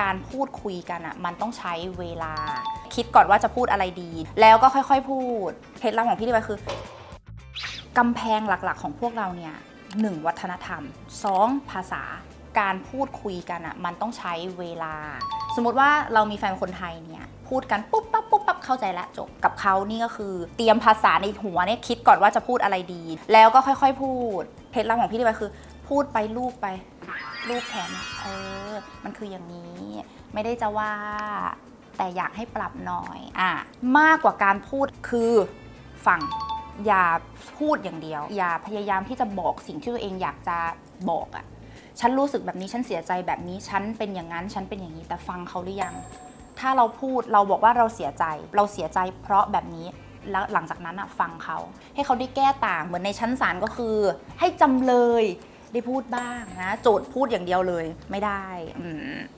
การพูดคุยกันอะมันต้องใช้เวลา คิดก่อนว่าจะพูดอะไรดี แล้วก็ค่อยๆ พูดเคล็ดลับของพี่ดีไปคือกำแพงหลักๆ ของพวกเราเนี่ยหนึ่งวัฒนธรรมสองภาษาการพูดคุยกันอะมันต้องใช้เวลา สมมติว่าเรามีแฟนคนไทยเนี่ยพูดกันปุ๊บปั๊บปุ๊บปั๊บเข้าใจแล้วจบกับเขานี่ก็คือ เตรียมภาษาในหัวเนี่ยคิดก่อนว่าจะพูดอะไรดี แล้วก็ค่อยๆ พูดเคล็ดลับของพี่ดีไปคือ พูดไปลูบไป รูปแขนเออ มันคืออย่างนี้ ไม่ได้จะว่า แต่อยากให้ปรับหน่อยอะมากกว่าการพูดคือฟังอย่าพูดอย่างเดียว อย่าพยายามที่จะบอกสิ่งที่ตัวเองอยากจะบอกอะ่ะฉันรู้สึกแบบนี้ฉันเสียใจแบบนี้ฉันเป็นอย่างนั้นฉันเป็นอย่างนี้แต่ฟังเขาหรือยัง ถ้าเราพูดเราบอกว่าเราเสียใจ เราเสียใจเพราะแบบนี้แล้วหลังจากนั้นอะฟังเขา ให้เขาได้แก้ต่างเหมือนในชั้นศาลก็คือ ให้จำเลย ได้พูดบ้างนะ โจทย์พูดอย่างเดียวเลยไม่ได้อื